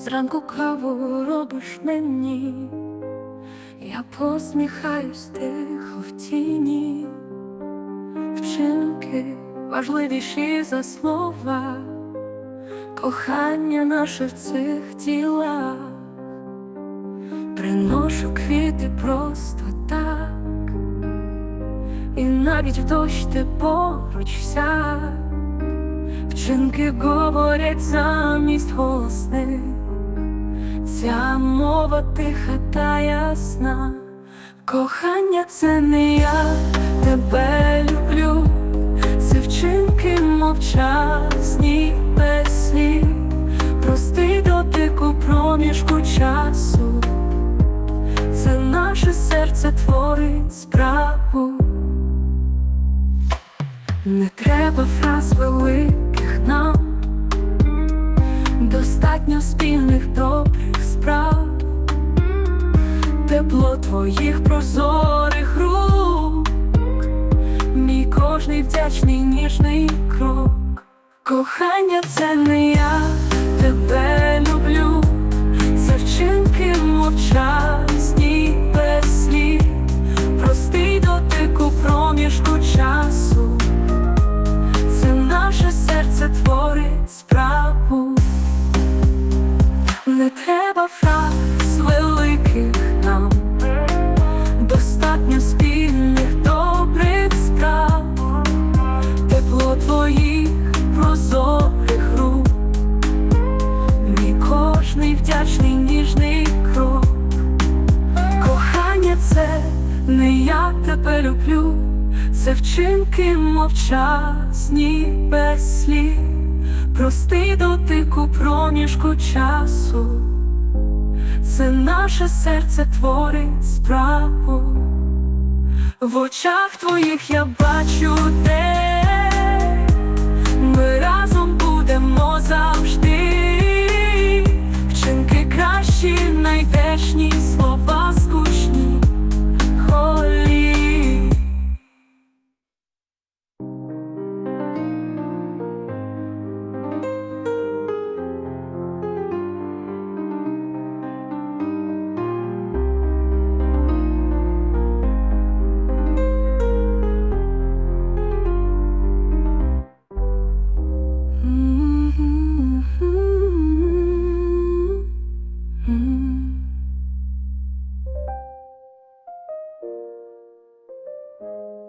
Зранку каву робиш мені, я посміхаюсь тихо в тіні, вчинки важливіші за слова, кохання наше в цих тілах, приношу квіти просто так, і навіть в дощ ти поруч вся. Вчинки говорять замість голосних, ця мова тиха та ясна, кохання це не я тебе люблю, це вчинки мовчасні без слів, простий дотику проміжку часу, це наше серце творить справу. Не треба фраз великих нам, достатньо спільних добрих тепло твоїх прозорих рук, мій кожний вдячний ніжний крок. Кохання це не я тебе люблю, це вчинки мовчасні без слів, простий дотику проміжку часу. Це наше серце творить справу. Не треба фраз великих достатньо спільних добрих справ, тепло твоїх прозорих рук, мій кожний вдячний ніжний крок. Кохання це не я тебе люблю, це вчинки мовчасні без слів, простий дотику проміжку часу, це наше серце творить справу, в очах твоїх я бачу те, ми разом будемо завжди, вчинки кращі, найдешні слова. you.